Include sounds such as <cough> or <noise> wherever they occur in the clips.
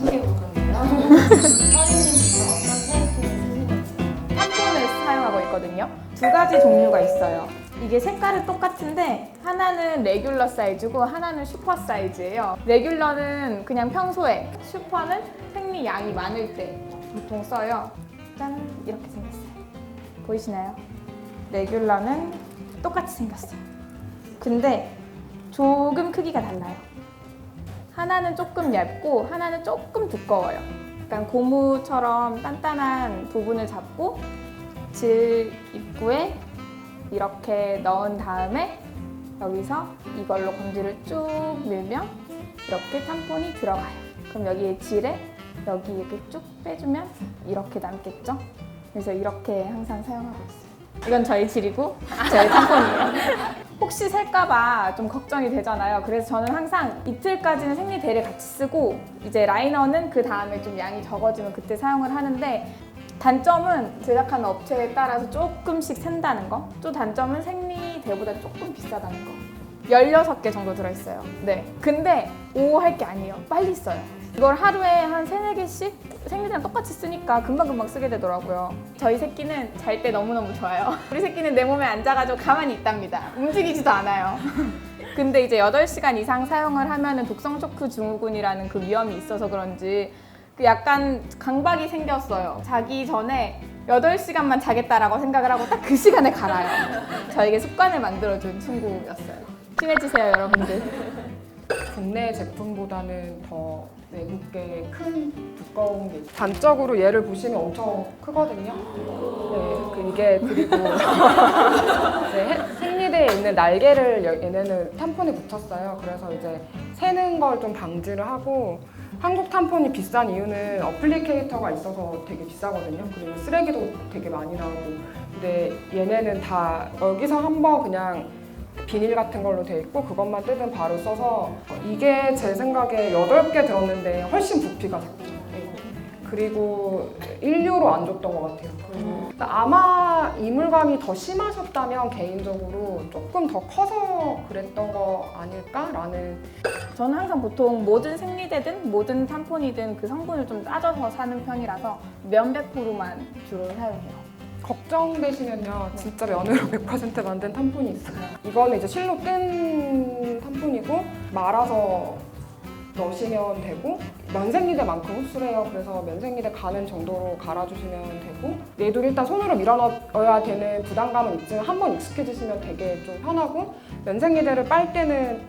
어떻게 <laughs> 사용하고 있거든요. 두 가지 종류가 있어요. 이게 색깔은 똑같은데 하나는 레귤러 사이즈고 하나는 슈퍼 사이즈예요. 레귤러는 그냥 평소에, 슈퍼는 생리 양이 많을 때 보통 써요. 짠 이렇게 생겼어요. 보이시나요? 레귤러는 똑같이 생겼어요. 근데 조금 크기가 달라요. 하나는 조금 얇고 하나는 조금 두꺼워요. 약간 고무처럼 단단한 부분을 잡고 질 입구에 이렇게 넣은 다음에 여기서 이걸로 검지를 쭉 밀면 이렇게 탐폰이 들어가요. 그럼 여기 질에 여기 이렇게 쭉 빼주면 이렇게 남겠죠? 그래서 이렇게 항상 사용하고 있어요. 이건 저희 질이고 저희 탐폰이에요. 혹시 셀까봐 좀 걱정이 되잖아요. 그래서 저는 항상 이틀까지는 생리대를 같이 쓰고 이제 라이너는 그 다음에 좀 양이 적어지면 그때 사용을 하는데 단점은 제작하는 업체에 따라서 조금씩 샌다는 거. 또 단점은 생리대보다 조금 비싸다는 거. 16개 정도 들어있어요. 네. 근데 오할게 아니에요. 빨리 써요. 이걸 하루에 한 3, 4개씩 생리대랑 똑같이 쓰니까 금방금방 쓰게 되더라고요. 저희 새끼는 잘 때 너무너무 좋아요. <laughs> 우리 새끼는 내 몸에 앉아가지고 가만히 있답니다. 움직이지도 않아요. <laughs> 근데 이제 8시간 이상 사용을 하면은 독성 쇼크 증후군이라는 그 위험이 있어서 그런지 그 약간 강박이 생겼어요. 자기 전에 8시간만 자겠다라고 생각을 하고 딱 그 시간에 갈아요. <laughs> 저에게 습관을 만들어준 친구였어요. 친해지세요, 여러분들. 국내 제품보다는 더 외국계 큰 두꺼운 게 있어요. 단적으로 얘를 보시면 엄청 크거든요. 네, 그 이게 그리고 <laughs> 네, 해- 생리대에 있는 날개를 여- 얘네는 탐폰에 붙였어요. 그래서 이제 새는 걸 좀 방지를 하고 한국 탐폰이 비싼 이유는 어플리케이터가 있어서 되게 비싸거든요. 그리고 쓰레기도 되게 많이 나오고. 근데 얘네는 다 여기서 한번 그냥 비닐 같은 걸로 돼 있고 그것만 뜯으면 바로 써서 이게 제 생각에 8개 들었는데 훨씬 부피가 작죠. 네. 그리고 1류로 안 줬던 것 같아요. 그리고 아마 이물감이 더 심하셨다면 개인적으로 조금 더 커서 그랬던 거 아닐까라는 저는 항상 보통 모든 생리대든 모든 탐폰이든 그 성분을 좀 따져서 사는 편이라서 면백 포로만 주로 사용해요. 걱정되시면요. 진짜 면으로 100% 만든 탐폰이 있어요. 이거는 이제 실로 뜬 탐폰이고 말아서 넣으시면 되고 면생리대만큼 흡수해요. 그래서 면생리대 가는 정도로 갈아주시면 되고 얘도 일단 손으로 밀어넣어야 되는 부담감은 있지만 한번 익숙해지시면 되게 좀 편하고 면생리대를 빨 때는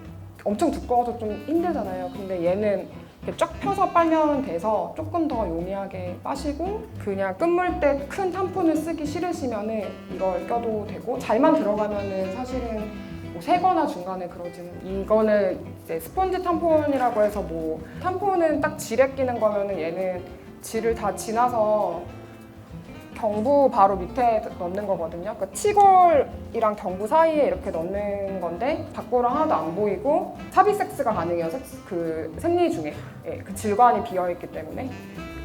엄청 두꺼워서 좀 힘들잖아요. 근데 얘는 이렇게 쫙 펴서 빨면 돼서 조금 더 용이하게 빠시고 그냥 끝물 때 큰 탐폰을 쓰기 싫으시면은 이걸 껴도 되고 잘만 들어가면은 사실은 뭐 세거나 중간에 그러지는 이거는 이제 스펀지 탐폰이라고 해서 뭐 탐폰은 딱 질에 끼는 거면은 얘는 질을 다 지나서 경부 바로 밑에 넣는 거거든요. 그러니까 치골이랑 경부 사이에 이렇게 넣는 건데 밖으로 하나도 안 보이고 삽입섹스가 가능해요. 섹스, 그 생리 중에 예, 그 질관이 비어 있기 때문에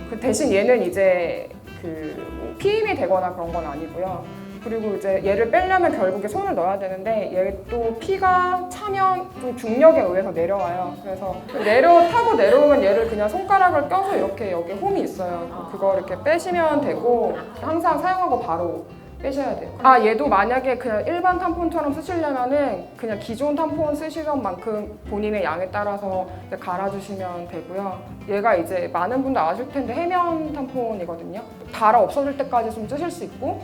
그 대신 얘는 이제 그 뭐 피임이 되거나 그런 건 아니고요. 그리고 이제 얘를 빼려면 결국에 손을 넣어야 되는데 얘 또 피가 차면 좀 중력에 의해서 내려와요. 그래서 내려 타고 내려오면 얘를 그냥 손가락을 껴서 이렇게 여기 홈이 있어요. 그거 이렇게 빼시면 되고 항상 사용하고 바로 빼셔야 돼요. 아 얘도 만약에 그냥 일반 탐폰처럼 쓰시려면은 그냥 기존 탐폰 쓰시던 만큼 본인의 양에 따라서 갈아주시면 되고요. 얘가 이제 많은 분들 아실 텐데 해면 탐폰이거든요. 달아 없어질 때까지 좀 쓰실 수 있고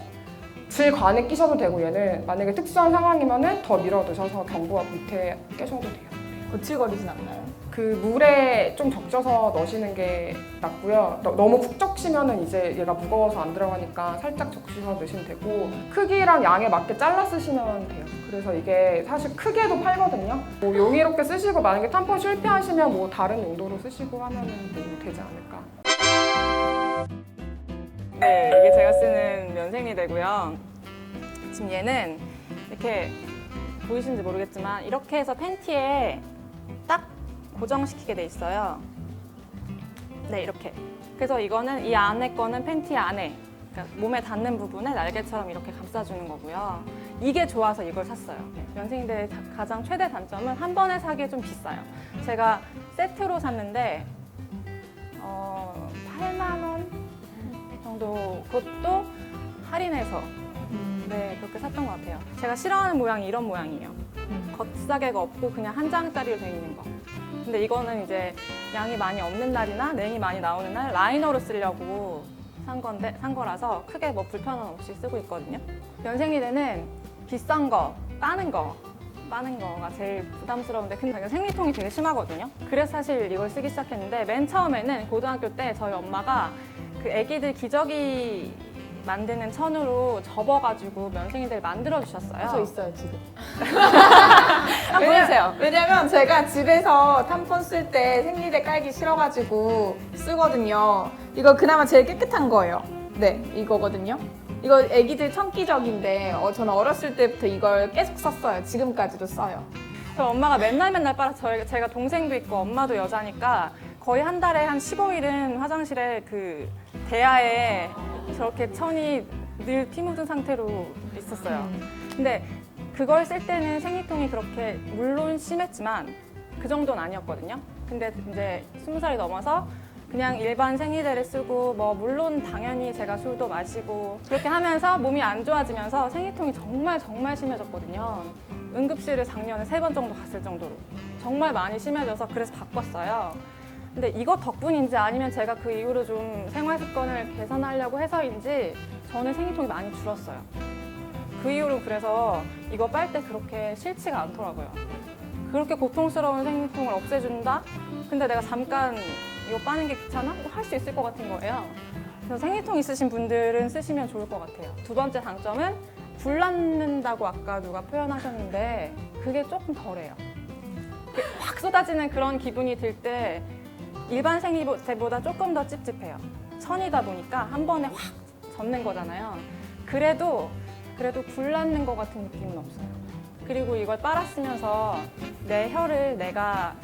질관에 끼셔도 되고 얘는 만약에 특수한 상황이면은 더 밀어 넣으셔서 경부와 밑에 깨셔도 돼요. 거칠거리진 않나요? 그 물에 좀 적셔서 넣으시는 게 낫고요. 너, 너무 푹 적시면은 이제 얘가 무거워서 안 들어가니까 살짝 적셔서 넣으시면 되고 크기랑 양에 맞게 잘라 쓰시면 돼요. 그래서 이게 사실 크게도 팔거든요. 뭐 용이롭게 쓰시고 만약에 탐폰 실패하시면 뭐 다른 용도로 쓰시고 하면은 뭐 되지 않을까. 네, 이게 제가 쓰는 면생리대고요. 지금 얘는 이렇게 보이시는지 모르겠지만 이렇게 해서 팬티에 딱 고정시키게 돼 있어요. 네, 이렇게. 그래서 이거는 이 안에 거는 팬티 안에 그러니까 몸에 닿는 부분에 날개처럼 이렇게 감싸주는 거고요. 이게 좋아서 이걸 샀어요. 네, 면생리대의 자- 가장 최대 단점은 한 번에 사기에 좀 비싸요. 제가 세트로 샀는데 어, 어, 8만 원 정도 그것도 할인해서 네 그렇게 샀던 것 같아요. 제가 싫어하는 모양이 이런 모양이에요. 겉사계가 없고 그냥 한 장짜리로 되어 있는 거. 근데 이거는 이제 양이 많이 없는 날이나 냉이 많이 나오는 날 라이너로 쓰려고 산 건데 산 거라서 크게 뭐 불편함 없이 쓰고 있거든요. 면생리대는 비싼 거, 빠는 거, 빠는 거가 제일 부담스러운데 근데 생리통이 되게 심하거든요. 그래서 사실 이걸 쓰기 시작했는데 맨 처음에는 고등학교 때 저희 엄마가 그 애기들 기저귀 만드는 천으로 접어가지고 면생리대를 만들어 주셨어요. 저 있어요 지금. <laughs> 한번 보여주세요. 왜냐면 제가 집에서 탐폰 쓸 때 생리대 깔기 싫어가지고 쓰거든요. 이거 그나마 제일 깨끗한 거예요. 네, 이거거든요. 이거 애기들 천기적인데 어, 저는 어렸을 때부터 이걸 계속 썼어요. 지금까지도 써요. 저 엄마가 맨날 맨날 빨아 저 제가 동생도 있고 엄마도 여자니까 거의 한 달에 한 15일은 화장실에 그 대야에 저렇게 천이 늘 피 묻은 상태로 있었어요. 근데 그걸 쓸 때는 생리통이 그렇게 물론 심했지만 그 정도는 아니었거든요. 근데 이제 스무 살이 넘어서 그냥 일반 생리대를 쓰고 뭐 물론 당연히 제가 술도 마시고 그렇게 하면서 몸이 안 좋아지면서 생리통이 정말 정말 심해졌거든요. 응급실을 작년에 세 번 정도 갔을 정도로 정말 많이 심해져서 그래서 바꿨어요. 근데 이거 덕분인지 아니면 제가 그 이후로 좀 생활 습관을 개선하려고 해서인지 저는 생리통이 많이 줄었어요. 그 이후로 그래서 이거 빨 때 그렇게 싫지가 않더라고요. 그렇게 고통스러운 생리통을 없애준다? 근데 내가 잠깐 이거 빠는 게 귀찮아? 이거 할수 있을 것 같은 거예요. 그래서 생리통 있으신 분들은 쓰시면 좋을 것 같아요. 두 번째 장점은 불 났는다고 아까 누가 표현하셨는데 그게 조금 덜해요. 확 쏟아지는 그런 기분이 들 때 일반 생리대보다 조금 더 찝찝해요. 천이다 보니까 한 번에 확 젖는 거잖아요. 그래도 그래도 불 났는 것 같은 느낌은 없어요. 그리고 이걸 빨았으면서 내 혀를 내가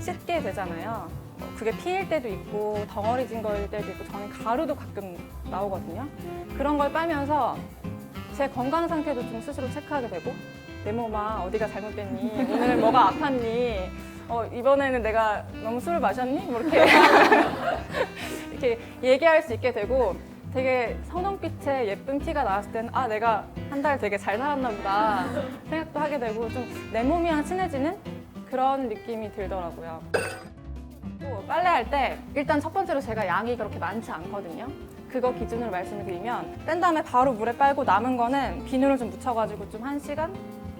씻게 되잖아요. 어, 그게 피일 때도 있고 덩어리진 거일 때도 있고 저는 가루도 가끔 나오거든요. 그런 걸 빨면서 제 건강 상태도 좀 스스로 체크하게 되고 내 몸아 어디가 잘못됐니? 오늘 뭐가 아팠니? 어, 이번에는 내가 너무 술을 마셨니? 뭐 이렇게 <laughs> 이렇게 얘기할 수 있게 되고 되게 선홍빛의 예쁜 티가 나왔을 때는 아 내가 한 달 되게 잘 살았나 보다 생각도 하게 되고 좀 내 몸이랑 친해지는 그런 느낌이 들더라고요. 또 빨래할 때 일단 첫 번째로 제가 양이 그렇게 많지 않거든요. 그거 기준으로 말씀을 드리면 뺀 다음에 바로 물에 빨고 남은 거는 비누를 좀 묻혀가지고 좀 한 시간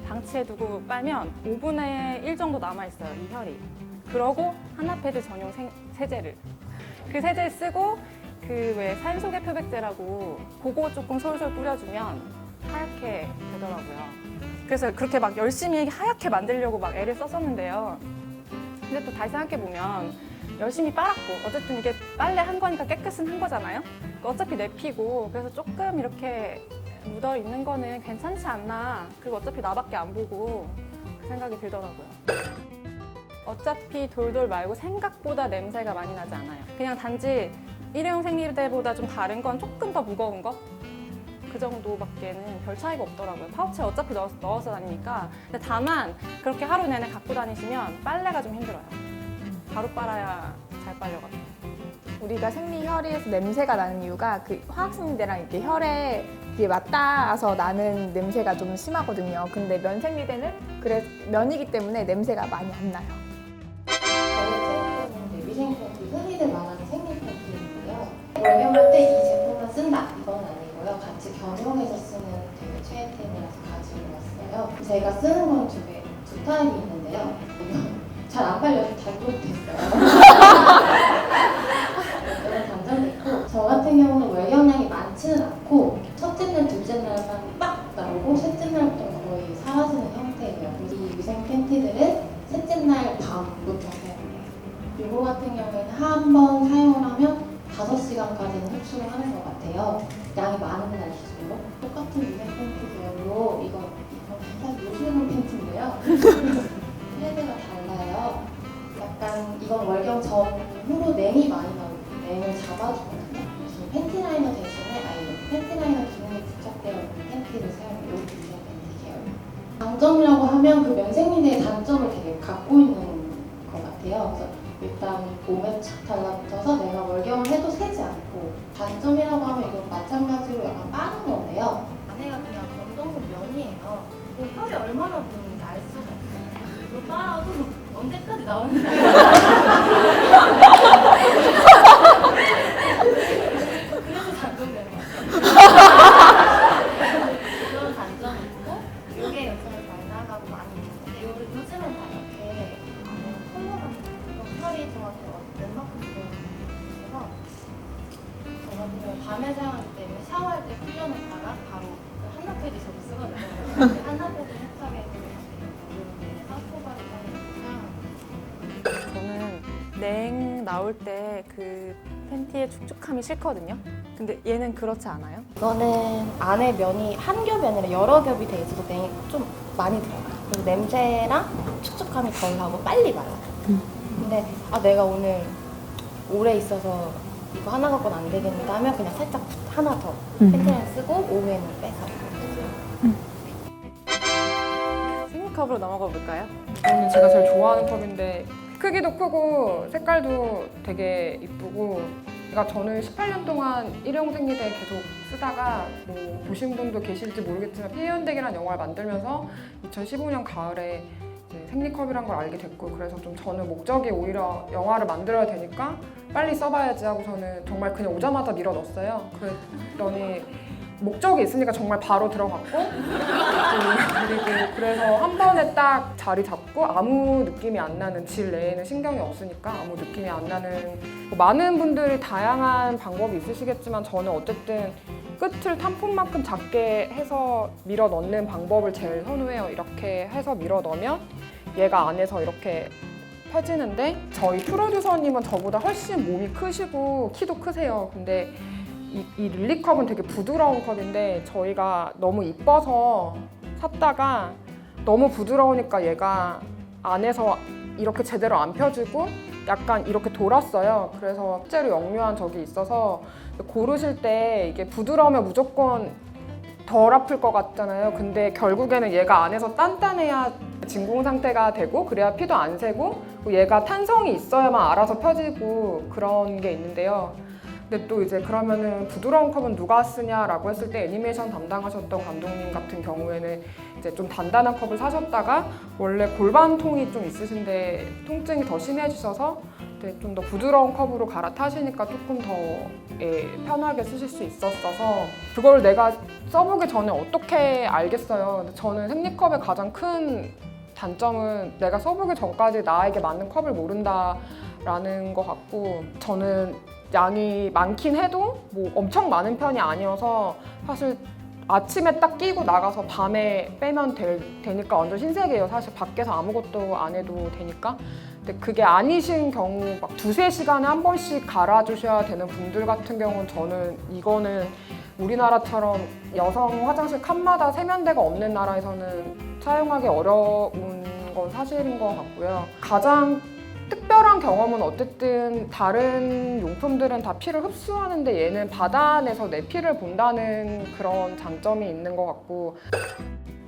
방치해두고 빨면 5분의 1 정도 남아있어요, 이 혈이. 그러고 하나패드 전용 생- 세제를. 그 세제 쓰고 그 왜 산소계 표백제라고 그거 조금 솔솔 뿌려주면 하얗게 되더라고요. 그래서 그렇게 막 열심히 하얗게 만들려고 막 애를 썼었는데요. 근데 또 다시 생각해보면 열심히 빨았고 어쨌든 이게 빨래 한 거니까 깨끗은 한 거잖아요. 어차피 내 피고 그래서 조금 이렇게 묻어 있는 거는 괜찮지 않나. 그리고 어차피 나밖에 안 보고 그 생각이 들더라고요. 어차피 돌돌 말고 생각보다 냄새가 많이 나지 않아요. 그냥 단지 일회용 생리대보다 좀 다른 건 조금 더 무거운 거? 그 정도밖에는 별 차이가 없더라고요. 파우치에 어차피 넣어서, 넣어서 다니니까. 근데 다만 그렇게 하루 내내 갖고 다니시면 빨래가 좀 힘들어요. 바로 빨아야 잘 빨려가지고. 우리가 생리 혈에서 냄새가 나는 이유가 그 화학 생리대랑 이렇게 혈에 이게 맞닿아서 나는 냄새가 좀 심하거든요. 근데 면생리대는 그래 면이기 때문에 냄새가 많이 안 나요. 저희 체육관은 위생 팬티, 흔히들 말하는 생리 팬티인데요. 월경할 때 이 제품만 쓴다 이건 아니고요. 같이 겸용해서 쓰는 되게 최애템이라서 가지고 왔어요. 제가 쓰는 건 두 개, 두 타입이 있는데요. 잘안 빨려서 잘못했어요. 이런 단점이 있고 저 같은 경우는 월경량이 많지는 않고 첫째 날, 둘째 날만 빡 나오고 셋째 날부터 거의 사라지는 형태예요. 이 위생 팬티들은 셋째 날 밤부터 사용해요. 이거 같은 경우에는 한 번 사용을 하면 5시간까지는 흡수를 하는 것 같아요. 양이 많은 날 기준으로. 똑같은 위생 팬티별로 이거, 살짝 요술용 팬티인데요. <laughs> 패드가 달라요. 약간 이건 월경 전후로 냉이 많이 나오고 냉을 잡아주거든요. 그래서 팬티 라이너 대신에 아예 팬티 라이너 기능이 부착되어 있는 팬티를 사용해요. 이 위생 팬티 계열. 장점이라고 하면 그 면생리대의 단점을 되게 갖고 있는 것 같아요. 그래서 일단 몸에 착 달라붙어서 내가 월경을 해도 새지 않고 단점이라고 하면 이건 마찬가지로 약간 빠른 건데요 아내가 그냥 검정색 면이에요. 그 혈이 얼마나 부는지 알 수가 없어요. 이거 빨아도 언제까지 나오는지. <laughs> 밤에 사용하기 때문에 샤워할 때 풀려놓다가 바로 그 한나 패드 저도 쓰거든요. 한나 패드 세척에 그래서 포바를 사용합니다. 저는 냉 나올 때 그 팬티의 축축함이 싫거든요. 근데 얘는 그렇지 않아요? 이거는 안에 면이 한 겹이 아니라 여러 겹이 돼 있어서 냉이 좀 많이 들어가요. 그리고 냄새랑 축축함이 덜하고 빨리 말라요. 근데 아 내가 오늘 오래 있어서 이거 하나 갖고는 안 되겠는데 하면 그냥 살짝 하나 더. 팬티를 쓰고 오후에는 빼서. 생컵으로 넘어가 볼까요? 이거는 제가 제일 좋아하는 컵인데 크기도 크고 색깔도 되게 이쁘고 그러니까 저는 18년 동안 일용 생리대 계속 쓰다가 뭐 보신 분도 계실지 모르겠지만 피해연대기라는 영화를 만들면서 2015년 가을에 생리컵이란 걸 알게 됐고 그래서 좀 저는 목적이 오히려 영화를 만들어야 되니까 빨리 써봐야지 하고 저는 정말 그냥 오자마자 밀어 넣었어요. 그랬더니 목적이 있으니까 정말 바로 들어갔고 그리고 그래서 한 번에 딱 자리 잡고 아무 느낌이 안 나는 질 내에는 신경이 없으니까 아무 느낌이 안 나는 뭐 많은 분들이 다양한 방법이 있으시겠지만 저는 어쨌든 끝을 탐폰만큼 작게 해서 밀어 넣는 방법을 제일 선호해요. 이렇게 해서 밀어 넣으면 얘가 안에서 이렇게 펴지는데 저희 프로듀서님은 저보다 훨씬 몸이 크시고 키도 크세요. 근데 이, 이 릴리컵은 되게 부드러운 컵인데 저희가 너무 이뻐서 샀다가 너무 부드러우니까 얘가 안에서 이렇게 제대로 안 펴지고 약간 이렇게 돌았어요. 그래서 실제로 역류한 적이 있어서 고르실 때 이게 부드러우면 무조건 덜 아플 것 같잖아요. 근데 결국에는 얘가 안에서 단단해야 진공 상태가 되고 그래야 피도 안 새고 그리고 얘가 탄성이 있어야만 알아서 펴지고 그런 게 있는데요. 근데 또 이제 그러면은 부드러운 컵은 누가 쓰냐라고 했을 때 애니메이션 담당하셨던 감독님 같은 경우에는 이제 좀 단단한 컵을 사셨다가 원래 골반통이 좀 있으신데 통증이 더 심해지셔서 좀 더 부드러운 컵으로 갈아타시니까 조금 더 예, 편하게 쓰실 수 있었어서 그걸 내가 써보기 전에 어떻게 알겠어요. 저는 생리컵의 가장 큰 단점은 내가 써보기 전까지 나에게 맞는 컵을 모른다라는 것 같고 저는 양이 많긴 해도 뭐 엄청 많은 편이 아니어서 사실 아침에 딱 끼고 나가서 밤에 빼면 될, 되니까 완전 신세계예요. 사실 밖에서 아무것도 안 해도 되니까. 근데 그게 아니신 경우 막 두세 시간에 한 번씩 갈아주셔야 되는 분들 같은 경우는 저는 이거는 우리나라처럼 여성 화장실 칸마다 세면대가 없는 나라에서는 사용하기 어려운 건 사실인 것 같고요. 가장 특별한 경험은 어쨌든 다른 용품들은 다 피를 흡수하는데 얘는 바다 안에서 내 피를 본다는 그런 장점이 있는 것 같고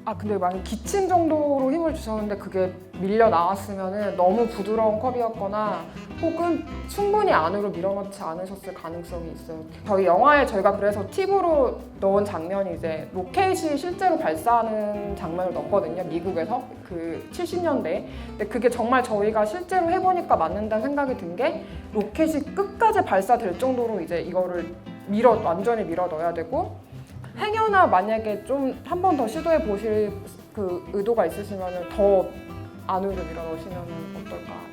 아 근데 만약 기침 정도로 힘을 주셨는데 그게 밀려 나왔으면 너무 부드러운 컵이었거나 혹은 충분히 안으로 밀어넣지 않으셨을 가능성이 있어요. 저희 영화에 저희가 그래서 팁으로 넣은 장면이 이제 로켓이 실제로 발사하는 장면을 넣었거든요. 미국에서 그 70년대. 근데 그게 정말 저희가 실제로 해보니까 맞는다는 생각이 든 게 로켓이 끝까지 발사될 정도로 이제 이거를 밀어 완전히 밀어 넣어야 되고 행여나 만약에 좀 한 번 더 시도해 보실 그 의도가 있으시면 더 안으로 밀어 넣으시면 어떨까.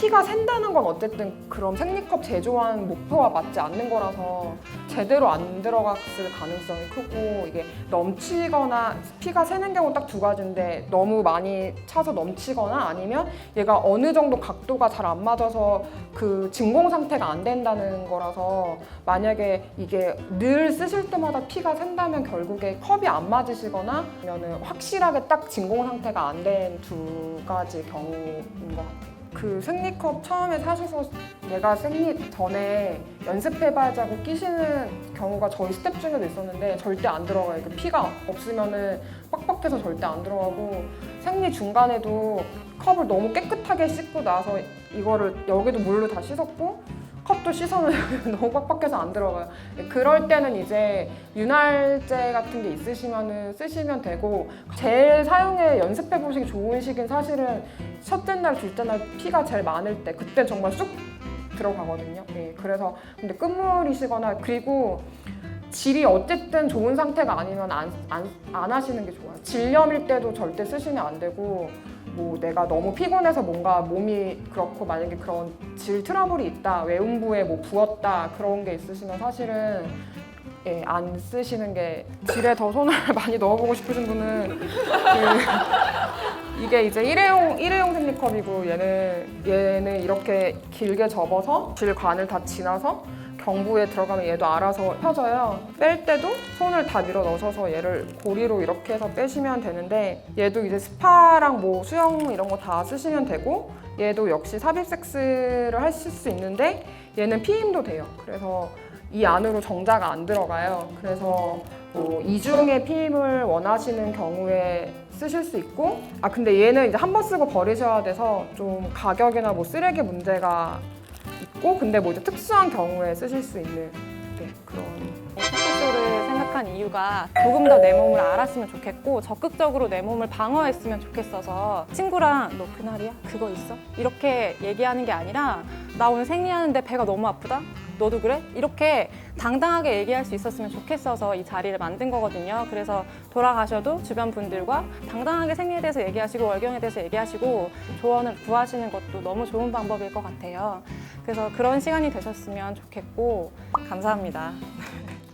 네. 피가 샌다는 건 어쨌든 그럼 생리컵 제조한 목표와 맞지 않는 거라서 제대로 안 들어갔을 가능성이 크고 이게 넘치거나 피가 새는 경우 딱 두 가지인데 너무 많이 차서 넘치거나 아니면 얘가 어느 정도 각도가 잘 안 맞아서 그 진공 상태가 안 된다는 거라서 만약에 이게 늘 쓰실 때마다 피가 샌다면 결국에 컵이 안 맞으시거나 아니면 확실하게 딱 진공 상태가 안 된 두 가지 경우인 것 같아요. 그 생리컵 처음에 사셔서 내가 생리 전에 연습해봐야지 하고 끼시는 경우가 저희 스텝 중에도 있었는데 절대 안 들어가요. 그 피가 없으면은 빡빡해서 절대 안 들어가고 생리 중간에도 컵을 너무 깨끗하게 씻고 나서 이거를 여기도 물로 다 씻었고 컵도 씻어놓으면 <laughs> 너무 빡빡해서 안 들어가요. 그럴 때는 이제 윤활제 같은 게 있으시면은 쓰시면 되고 제일 사용에 연습해 보시기 좋은 시기는 사실은 첫째 날, 둘째 날 피가 제일 많을 때 그때 정말 쑥 들어가거든요. 네, 그래서 근데 끝물이시거나 그리고 질이 어쨌든 좋은 상태가 아니면 안, 안, 안 하시는 게 좋아요. 질염일 때도 절대 쓰시면 안 되고 뭐 내가 너무 피곤해서 뭔가 몸이 그렇고 만약에 그런 질 트러블이 있다 외음부에 뭐 부었다 그런 게 있으시면 사실은 예, 안 쓰시는 게 질에 더 손을 <laughs> 많이 넣어보고 싶으신 분은 그 <laughs> 이게 이제 일회용 일회용 생리컵이고 얘는 얘는 이렇게 길게 접어서 질관을 다 지나서 경부에 들어가면 얘도 알아서 펴져요. 뺄 때도 손을 다 밀어 넣으셔서 얘를 고리로 이렇게 해서 빼시면 되는데 얘도 이제 스파랑 뭐 수영 이런 거 다 쓰시면 되고 얘도 역시 삽입 섹스를 하실 수 있는데 얘는 피임도 돼요. 그래서 이 안으로 정자가 안 들어가요. 그래서 뭐 이중의 피임을 원하시는 경우에 쓰실 수 있고 아 근데 얘는 이제 한 번 쓰고 버리셔야 돼서 좀 가격이나 뭐 쓰레기 문제가 있고 근데 뭐 이제 특수한 경우에 쓰실 수 있는 네, 그런 토크쇼를 생각 한 이유가 조금 더 내 몸을 알았으면 좋겠고 적극적으로 내 몸을 방어했으면 좋겠어서 친구랑 너 그날이야? 그거 있어? 이렇게 얘기하는 게 아니라 나 오늘 생리하는데 배가 너무 아프다? 너도 그래? 이렇게 당당하게 얘기할 수 있었으면 좋겠어서 이 자리를 만든 거거든요. 그래서 돌아가셔도 주변 분들과 당당하게 생리에 대해서 얘기하시고 월경에 대해서 얘기하시고 조언을 구하시는 것도 너무 좋은 방법일 것 같아요. 그래서 그런 시간이 되셨으면 좋겠고 감사합니다. <laughs>